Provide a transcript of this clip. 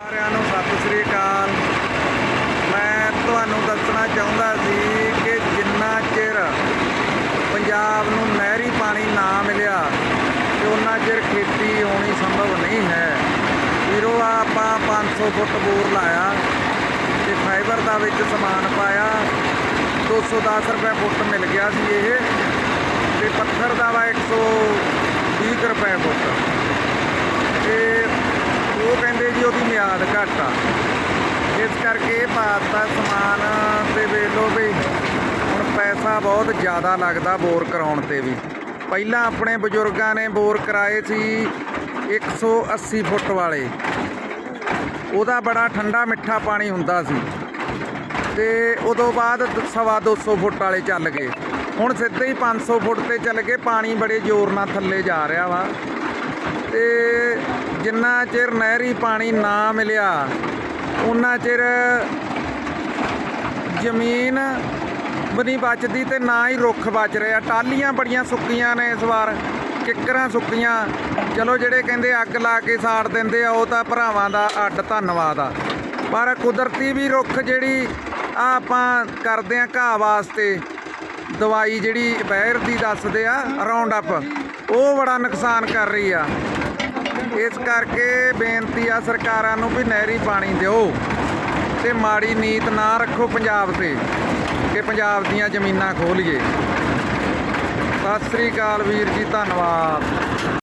ਸਾਰਿਆਂ ਨੂੰ ਸਤਿ ਸ੍ਰੀ ਅਕਾਲ। ਮੈਂ ਤੁਹਾਨੂੰ ਦੱਸਣਾ ਚਾਹੁੰਦਾ ਸੀ ਕਿ ਜਿੰਨਾ ਚਿਰ ਪੰਜਾਬ ਨੂੰ ਨਹਿਰੀ ਪਾਣੀ ਨਾ ਮਿਲਿਆ ਤੇ ਉਹਨਾਂ ਚਿਰ ਖੇਤੀ ਹੋਣੀ ਸੰਭਵ ਨਹੀਂ ਹੈ। ਵੀਰੋ ਆਹ ਆਪਾਂ 500 ਫੁੱਟ ਬੋਰ ਲਾਇਆ ਤੇ ਫਾਈਬਰ ਦਾ ਵਿੱਚ ਸਮਾਨ ਪਾਇਆ। 210 ਰੁਪਏ ਫੁੱਟ ਮਿਲ ਗਿਆ ਸੀ ਇਹ ਤੇ ਪੱਥਰ ਦਾ ਵਾ 120 ਰੁਪਏ ਫੁੱਟ ਤੇ ਉਹ ਕਹਿੰਦੇ ਜੀ ਉਹਦੀ ਘੱਟ ਆ। ਇਸ ਕਰਕੇ ਇਹ ਪਾਤਾ ਸਮਾਨ ਤੇ ਵੇਖ ਲਓ ਵੀ ਹੁਣ ਪੈਸਾ ਬਹੁਤ ਜ਼ਿਆਦਾ ਲੱਗਦਾ ਬੋਰ ਕਰਾਉਣ ਤੇ ਵੀ। ਪਹਿਲਾਂ ਆਪਣੇ ਬਜ਼ੁਰਗਾਂ ਨੇ ਬੋਰ ਕਰਾਏ ਸੀ 180 ਫੁੱਟ ਵਾਲੇ। ਉਹਦਾ ਬੜਾ ਠੰਡਾ ਮਿੱਠਾ ਪਾਣੀ ਹੁੰਦਾ ਸੀ। ਤੇ ਉਦੋਂ ਬਾਅਦ ਦ- ਸਵਾ 200 ਫੁੱਟ ਵਾਲੇ ਚੱਲ ਗਏ। ਹੁਣ ਸਿੱਧੇ ਹੀ 500 ਫੁੱਟ ਤੇ ਚੱਲ ਗਏ। ਪਾਣੀ ਬੜੇ ਜ਼ੋਰ ਨਾਲ ਥੱਲੇ ਜਾ ਰਿਹਾ ਵਾ। ਤੇ ਜਿੰਨਾ ਚਿਰ ਨਹਿਰੀ ਪਾਣੀ ਨਾ ਮਿਲਿਆ ਉਨਾ ਚਿਰ ਜ਼ਮੀਨ ਵੀ ਨਹੀਂ ਬਚਦੀ ਤੇ ਨਾ ਹੀ ਰੁੱਖ ਬਚ ਰਿਹਾ ਟਾਲੀਆਂ ਬੜੀਆਂ ਸੁੱਕੀਆਂ ਨੇ ਇਸ ਵਾਰ, ਕਿੱਕਰਾਂ ਸੁੱਕੀਆਂ। ਚਲੋ ਜਿਹੜੇ ਕਹਿੰਦੇ ਅੱਗ ਲਾ ਕੇ ਸਾੜ ਦਿੰਦੇ ਆ, ਉਹ ਤਾਂ ਭਰਾਵਾਂ ਦਾ ਅੱਡ ਧੰਨਵਾਦ ਆ। ਪਰ ਕੁਦਰਤੀ ਵੀ ਰੁੱਖ ਜਿਹੜੀ ਆ ਆਪਾਂ ਕਰਦੇ ਆ ਘਾਹ ਵਾਸਤੇ, ਦਵਾਈ ਜਿਹੜੀ ਬਹਿਰ ਦੀ ਦੱਸਦੇ ਆ ਰਾਉਂਡ ਅਪ ਉਹ ਬੜਾ ਨੁਕਸਾਨ ਕਰ ਰਹੀ ਆ। ਇਸ ਕਰਕੇ ਬੇਨਤੀ ਆ ਸਰਕਾਰਾਂ ਨੂੰ ਵੀ ਨਹਿਰੀ ਪਾਣੀ ਦਿਓ ਤੇ ਮਾੜੀ ਨੀਤ ਨਾ ਰੱਖੋ ਪੰਜਾਬ ਤੇ, ਕਿ ਪੰਜਾਬ ਦੀਆਂ ਜ਼ਮੀਨਾਂ ਖੋਲੀਏ ਸਤਿ ਸ੍ਰੀ ਅਕਾਲ ਵੀਰ ਜੀ, ਧੰਨਵਾਦ।